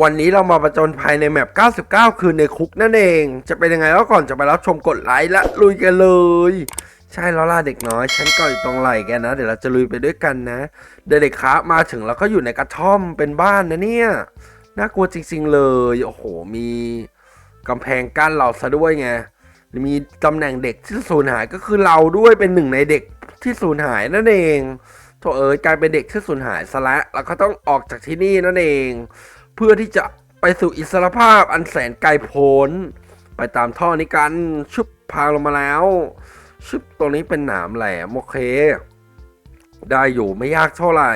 วันนี้เรามาประจนภัยในแมป 99 คืนในคุกนั่นเอง จะเป็นยังไงก็ก่อนจะไปรับชมกดไลค์และลุยกันเลย ใช่แล้วล่ะเด็กน้อย ฉันก็อยู่ตรงไหลแกนะ เดี๋ยวเราจะลุยไปด้วยกันนะ เด็กๆครับมาถึงแล้วก็อยู่ในกระท่อมเป็นบ้านนะเนี่ย น่ากลัวจริง ๆ เลย โอ้โห มีกำแพงกั้นเราซะด้วยไง มีตำแหน่งเด็กที่สูญหายก็คือเราด้วยเป็นหนึ่งในเด็กที่สูญหายนั่นเองโถเอ๋ยกลายเป็นเด็กที่สูญหายซะแล้วแล้วก็ต้องออกจากที่นี่นั่นเอง เพื่อที่จะไปสู่อิสรภาพอันแสนไกลโพ้น ไปตามท่อนี้กันชุบพางลงมาแล้ว ชุบตรงนี้เป็นหนามแหลมโอเค ได้อยู่ไม่ยากเท่าไหร่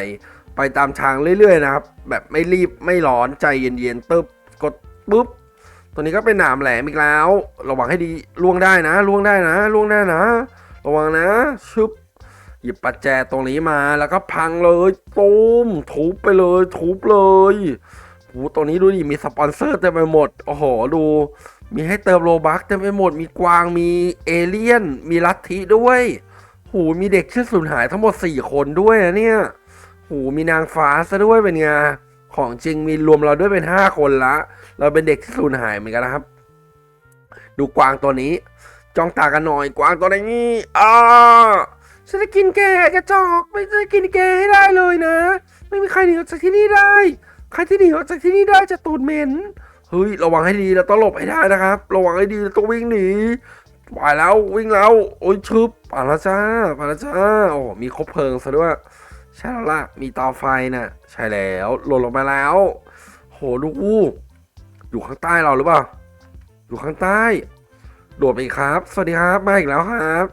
ไปตามทางเรื่อยๆนะครับ แบบไม่รีบไม่ร้อนใจเย็นๆตึบกดปุ๊บตัวนี้ก็เป็นหนามแหลมอีกแล้ว ระวังให้ดีล่วงได้นะล่วงได้นะล่วงได้นะ ระวังนะชึบหยิบปัจแจตรงนี้มาแล้วก็พังเลยตูมทุบไปเลยทุบเลย โหตัวนี้ดูดิมีสปอนเซอร์เต็มไปหมด โอ้โห ดู มีให้เติมโลบักเต็มไปหมด มีกวาง มีเอเลี่ยน มีลัทธิด้วยโหมีเด็กชื่อสูญหายทั้งหมดสี่คนด้วยนะเนี่ยโหมีนางฟ้าซะด้วยเป็นไง ของจริงมีรวมเราด้วยเป็นห้าคนละ เราเป็นเด็กที่สูญหายเหมือนกันนะครับ ดูกวางตัวนี้ จ้องตากันหน่อย กวางตัวนี้อ่าฉันจะกินแกกระจอก ไม่จะกินแกให้ได้เลยนะ ไม่มีใครหนีออกจากที่นี่ได้ ใครที่หนีออกจากที่นี่ได้จะตูดเหม็นเฮ้ยระวังให้ดีเราต้องหลบให้ได้นะครับ ระวังให้ดีเราต้องวิ่งหนีไปแล้ววิ่งแล้วโอ้ยชึบไปแล้วจ้าไปแล้วจ้าโอ้มีคบเพลิงซะด้วยใช่แล้วล่ะมีเตาไฟน่ะใช่แล้วหล่นลงมาแล้ว โหลูกอู้อยู่ข้างใต้เราหรือเปล่าอยู่ข้างใต้โดดไปครับ สวัสดีครับมาอีกแล้วครับ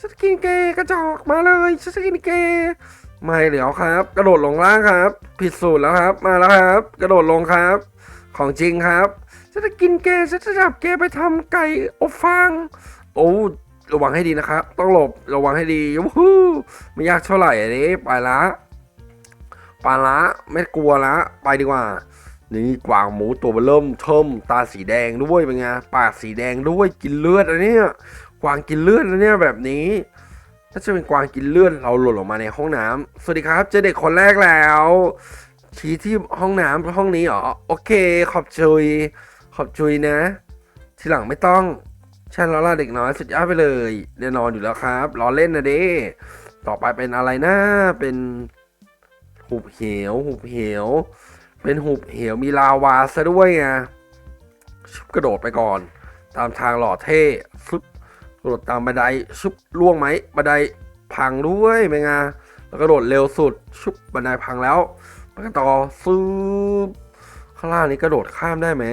ฉันกินเกย์กระจอกมาเลยฉันกินเกย์ ไม่เดี๋ยวครับ กระโดดลงล่างครับ ผิดสูตรแล้วครับ มาแล้วครับ กระโดดลงครับ ของจริงครับฉันจะกินเกฉันจะจับเกไปทำไก่อบฟางโอ้ระวังให้ดีนะครับ ต้องหลบระวังให้ดีวู้ฮไม่ยากเท่าไหร่อันนี้ไปละไปละไม่กลัวละไปดีกว่า นี่กวางหมูตัวเบอร์เริ่มเทิมตาสีแดงด้วยเป็นไงปากสีแดงด้วยกินเลือดอันนี้กวางกินเลือดอันนี้แบบนี้ ถ้าจะเป็นกวางกินเลือดเราหล่นลงมาในห้องน้ำสวัสดีครับ เจอเด็กคนแรกแล้วชี้ที่ห้องน้ำห้องนี้เหรอ โอเค ขอบจุย ขอบจุยนะ ทีหลังไม่ต้องฉันล้อล่าเด็กน้อยสุดยอดไปเลยแน่นอนอยู่แล้วครับล้อเล่นนะเด้ต่อไปเป็นอะไรนะเป็นหุบเหวหุบเหว เป็นหุบเหวมีลาวาซะด้วยไงชุบกระโดดไปก่อน ตามทางหล่อเท่ซุบ โดดตามบันไดชุบล่วงไหมบันไดพังด้วยเป็นไงแล้วกระโดดเร็วสุดชุบบันไดพังแล้วไปกันต่อซุบข้างล่างนี้กระโดดข้ามได้ไหม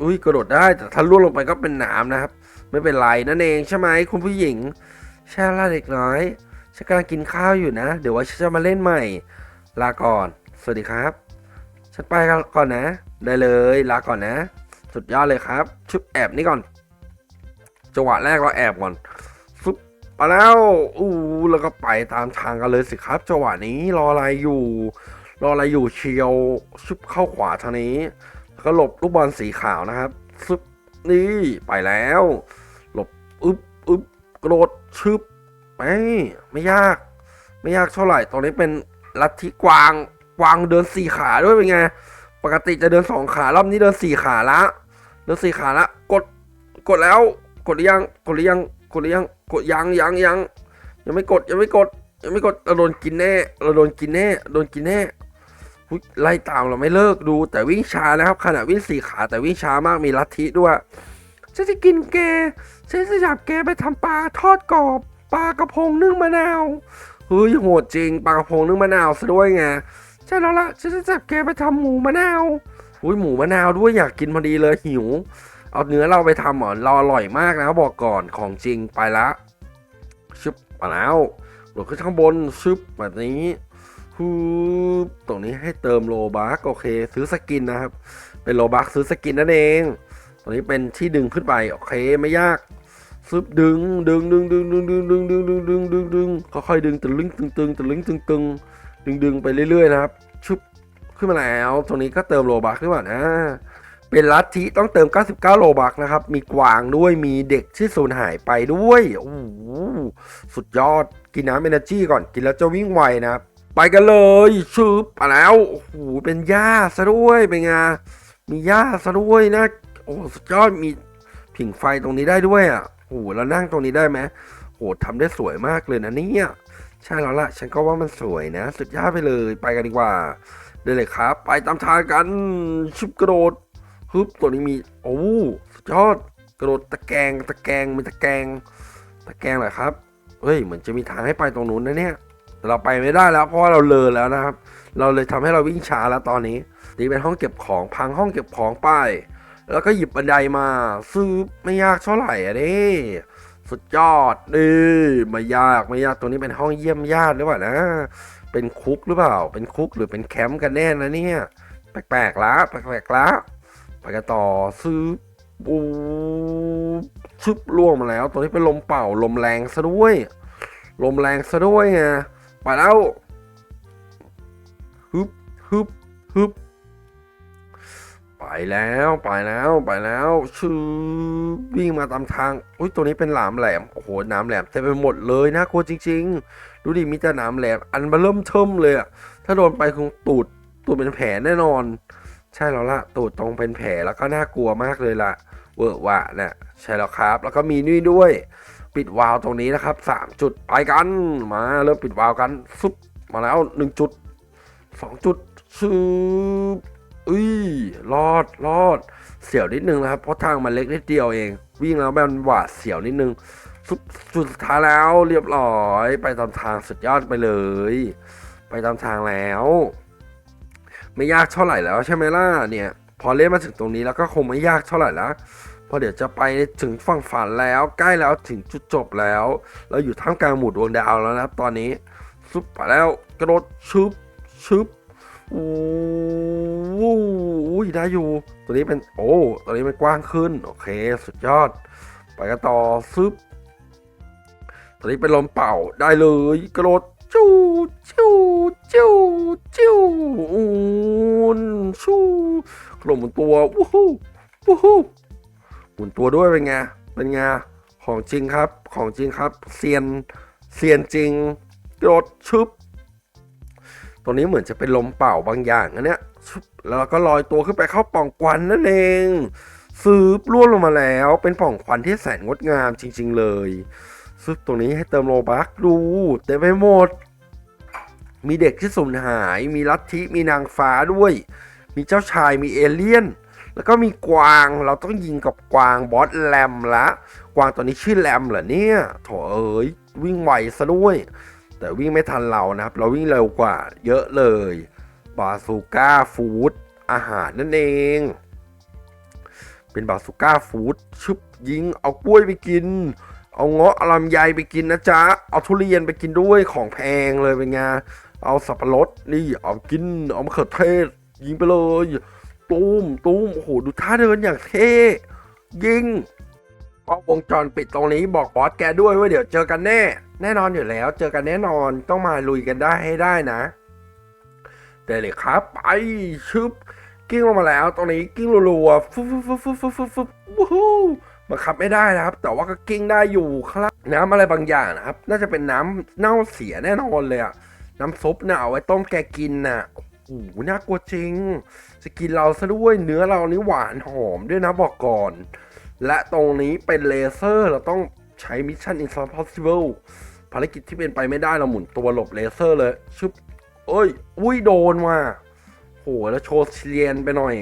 อุ้ยกระโดดได้แต่ถ้าล่วงลงไปก็เป็นหนามนะครับ ไม่เป็นไรนั่นเองใช่ไหมคุณผู้หญิงใช่ละเด็กน้อยฉันกำลังกินข้าวอยู่นะ เดี๋ยวว่าฉันจะมาเล่นใหม่ ลาก่อน สวัสดีครับ ฉันไปก่อนนะ ได้เลย ลาก่อนนะ สุดยอดเลยครับ ชุบแอบนี่ก่อน จังหวะแรกเราแอบก่อนฟุบไปแล้วอู้แล้วก็ไปตามทางกันเลยสิครับจังหวะนี้รออะไรอยู่ รออะไรอยู่เชียวชุบเข้าขวาทางนี้แล้วก็หลบลูกบอลสีขาวนะครับฟุบนี่ไปแล้ว หลบอึบอึบกระโดดชึบไม่ไม่ยาก ไม่ยากเท่าไหร่ตรงนี้เป็นลัทธิกวางกวางเดินสี่ขาด้วยเป็นไงปกติจะเดินสองขารอบนี้เดินสี่ขาละเดินสี่ขาละกดกดแล้ว ดหรือยังกดหรือยังกดหรือยังกดยังยังยังยังไม่กดยังไม่กดยังไม่กดเราโดนกินแน่เราโดนกินแน่โดนกินแน่ไล่ตามเราไม่เลิกดู แต่วิ่งช้านะครับขณะวิ่งสี่ขาแต่วิ่งช้ามากมีลัทธิด้วยฉันจะกินแกฉันจะจับแกไปทำปลาทอดกรอบปลากระพงนึ่งมะนาวเฮ้ยโหดจริงปลากระพงนึ่งมะนาวซะด้วยไงใช่แล้วละฉันจะจับแกไปทำหมูมะนาวอุ้ยหมูมะนาวด้วยอยากกินพอดีเลยหิว เอาเนื้อเราไปทำเหรอเราอร่อยมากนะบอกก่อนของจริงไปละชึบมาแล้วโดดขึ้นข้างบนชึบแบบนี้ฮูบตรงนี้ให้เติมโลบักโอเค ซื้อสกินนะครับ เป็นโลบักซื้อสกินนั่นเองตรงนี้เป็นที่ดึงขึ้นไปโอเคไม่ยากซึบดึงดึงดึงดึงดึงดึงดึงดึงดึงดึงดึงดึงค่อยๆดึงตึงลึงตึงตึงตึงลึงตึงตึงดึงดึงไปเรื่อยๆนะครับชุบขึ้นมาแล้ว ตรงนี้ก็เติมโลบักด้วยว่านะ เป็นลัทธิต้องเติม 99 โลบักนะครับ มีกวางด้วยมีเด็กที่สูญหายไปด้วยโอ้โหสุดยอดกินน้ำเอเนจีก่อนกินแล้วจะวิ่งไวนะครับไปกันเลยชืบไปแล้วโอ้โหเป็นหญ้าซะด้วยเป็นไงมีหญ้าซะด้วยนะโอ้สุดยอดมีผิงไฟตรงนี้ได้ด้วยอะโอ้โหแล้วนั่งตรงนี้ได้ไหมโอ้โหทำได้สวยมากเลยนะเนี่ยใช่แล้วล่ะ ฉันก็ว่ามันสวยนะ สุดยอดไปเลยไปกันดีกว่าเดินเลยครับ ไปตามทางกันชุบกระโดด ฮึบตัวนี้มีโอ้สุดยอดกระโดดตะแกงตะแกงมีตะแกงตะแกงเหรอครับเฮ้ยเหมือนจะมีทางให้ไปตรงนู้นนะเนี่ยแต่เราไปไม่ได้แล้วเพราะว่าเราเลอแล้วนะครับ เราเลยทำให้เราวิ่งช้าแล้วตอนนี้นี่เป็นห้องเก็บของพังห้องเก็บของไปแล้วก็หยิบบันไดมา ซื้อไม่ยากเท่าไหร่อะเด้สุดยอดนี่ไม่ยากไม่ยากตัวนี้เป็นห้องเยี่ยมญาติหรือเปล่านะเป็นคุกหรือเปล่า เป็นคุกหรือเป็นแคมป์กันแน่นะเนี่ย แปลกๆละแปลกๆละ ไปกันต่อซื้อปูชึบล่วงมาแล้ว ตัวนี้เป็นลมเป่าลมแรงซะด้วย ลมแรงซะด้วยไงไปแล้วฮึบฮึบฮึบไปแล้วไปแล้วไปแล้วชื่อวิ่งมาตามทางอุ้ยตัวนี้เป็นหลามแหลมโอ้โหหนามแหลมเต็มไปหมดเลยนะกลัวจริง ๆ ดูดิมีแต่หนามแหลมอันเบอร์เริ่มเทิมเลยอะถ้าโดนไปคงตูดตูดเป็นแผลแน่นอน ใช่แล้วล่ะ ตูดตรงเป็นแผลแล้วก็น่ากลัวมากเลยล่ะ เวอร์วะเนี่ยใช่แล้วครับ แล้วก็มีนี่ด้วย ปิดวาล์วตรงนี้นะครับสามจุดไปกัน มาเริ่มปิดวาล์วกันซุบมาแล้วหนึ่งจุดสองจุดซึบอุ้ยรอดรอด เสียวนิดนึงนะครับ เพราะทางมันเล็กนิดเดียวเอง วิ่งแล้วมันหวาดเสียวนิดนึงซุบจุดสุดท้ายแล้วเรียบร้อย ไปตามทางสุดยอดไปเลย ไปตามทางแล้ว ไม่ยากเท่าไหร่แล้วใช่ไหมล่ะเนี่ย พอเล่นมาถึงตรงนี้แล้วก็คงไม่ยากเท่าไหร่แล้วพราะเดี๋ยวจะไปถึงฝั่งฝันแล้วใกล้แล้วถึงจุดจบแล้ว เราอยู่ท่ามกลางหมู่ดวงดาวแล้วนะครับตอนนี้ซุปไปแล้วกระโดดชึบชึบอู้วู้อุ้ยได้อยู่ ตัวนี้เป็นโอ้ตัวนี้มันกว้างขึ้น โอเค สุดยอด ไปกันต่อซึบตัวนี้เป็นลมเป่าได้เลยกระโดด จูจูจูจูอูนชูกระโดดหมุนตัววู้ฮู้วู้ฮู้หมุนตัวด้วยเป็นไงเป็นไงของจริงครับของจริงครับเซียนเซียนจริงกระโดดชึบตัวนี้เหมือนจะเป็นลมเป่าบางอย่างอันเนี้ยแล้วก็ลอยตัวขึ้นไปเข้าป่องควันนั่นเองซืบล่วงลงมาแล้วเป็นป่องควันที่แสนงดงามจริง ๆ เลย ซึบตรงนี้ให้เติมโลบักดูเต็มไปหมด มีเด็กที่สูญหาย มีลัทธิ มีนางฟ้าด้วย มีเจ้าชาย มีเอเลี่ยน แล้วก็มีกวาง เราต้องยิงกับกวางบอสแรมละ กวางตัวนี้ชื่อแรมเหรอเนี่ยโถเอ้ยวิ่งไวซะด้วย แต่วิ่งไม่ทันเรานะครับ เราวิ่งเร็วกว่า เยอะเลย บาซูก้าฟู้ดอาหารนั่นเอง เป็นบาซูก้าฟู้ดชึบยิงเอากล้วยไปกิน เอาเงาะลำไยไปกินนะจ๊ะ เอาทุเรียนไปกินด้วยของแพงเลยเป็นไง เอาสับปะรดนี่เอากิน เอามะเขือเทศ ยิงไปเลย ตูมตูมโอ้โหดูท่าเดินอย่างเท่ยิงกล้องวงจรปิดตรงนี้บอกบอสแกด้วยว่าเดี๋ยวเจอกันแน่ แน่นอนอยู่แล้ว เจอกันแน่นอนต้องมาลุยกันได้ให้ได้นะได้เลยครับไปชึบกิ้งลงมาแล้วตรงนี้กิ้งรัวๆฟุบฟุบฟุบฟุบฟุบฟุบฟุบวู้ บังคับไม่ได้นะครับ แต่ว่าก็กิ้งได้อยู่ครับน้ำอะไรบางอย่างนะครับ น่าจะเป็นน้ำเน่าเสียแน่นอนเลยอะน้ำซุปน่ะเอาไว้ต้มแกกินน่ะโอ้โหน่ากลัวจริงจะกินเราซะด้วยเนื้อเรานี่หวานหอมด้วยนะบอกก่อน และตรงนี้เป็นเลเซอร์เราต้องใช้ Mission Impossible ภารกิจที่เป็นไปไม่ได้เราหมุนตัวหลบเลเซอร์เลยชึบเอ้ย อุ้ยโดนว่ะโหแล้วโชว์เซียนไปหน่อย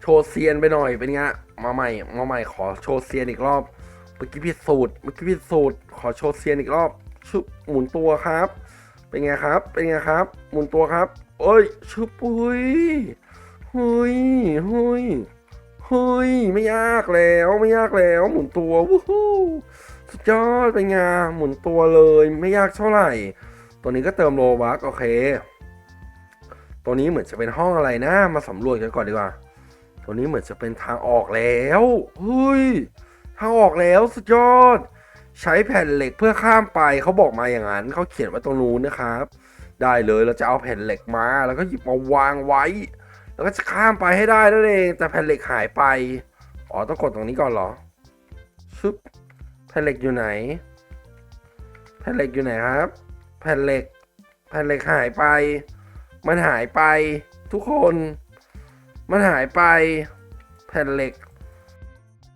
โชว์เซียนไปหน่อยเป็นไงมาใหม่มาใหม่ขอโชว์เซียนอีกรอบเมื่อกี้ผิสูตรเมื่อกี้ผิสูตรขอโชว์เซียนอีกรอบชึบหมุนตัวครับ เป็นไงครับ เป็นไงครับ หมุนตัวครับเอ้ยชึบเฮ้ยเฮ้ยเฮ้ยเฮ้ยไม่ยากแล้วไม่ยากแล้ว หมุนตัววู้ฮู้สุดยอดเป็นไงหมุนตัวเลยไม่ยากเท่าไหร่ ตัวนี้ก็เติมโลบักโอเค ตัวนี้เหมือนจะเป็นห้องอะไรนะมาสำรวจกันก่อนดีกว่า ตัวนี้เหมือนจะเป็นทางออกแล้วเฮ้ยทางออกแล้วสุดยอด ใช้แผ่นเหล็กเพื่อข้ามไปเขาบอกมาอย่างนั้นเขาเขียนไว้ตรงนู้นนะครับ ได้เลยเราจะเอาแผ่นเหล็กมา แล้วก็หยิบมาวางไว้ แล้วก็จะข้ามไปให้ได้นั่นเอง แต่แผ่นเหล็กหายไปอ๋อต้องกดตรงนี้ก่อนเหรอชึบแผ่นเหล็กอยู่ไหน แผ่นเหล็กอยู่ไหนครับ แผ่นเหล็ก แผ่นเหล็กหายไป มันหายไปทุกคน มันหายไปแผ่นเหล็ก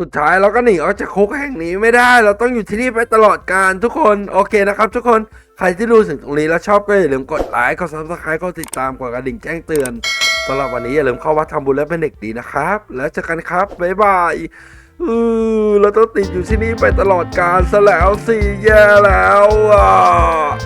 สุดท้ายเราก็หนีออกจากคุกแห่งนี้ไม่ได้ เราต้องอยู่ที่นี่ไปตลอดกาลทุกคนโอเคนะครับ ทุกคนใครที่ดูถึงตรงนี้แล้วชอบก็อย่าลืมกดไลค์กดซับสไครต์กดติดตามกดกระดิ่งแจ้งเตือนสำหรับวันนี้อย่าลืมเข้าวัดทำบุญและเป็นเด็กดีนะครับ แล้วเจอกันครับบ๊ายบายเออเราต้องติดอยู่ที่นี่ไปตลอดกาลซะแล้วสิแย่แล้วอะ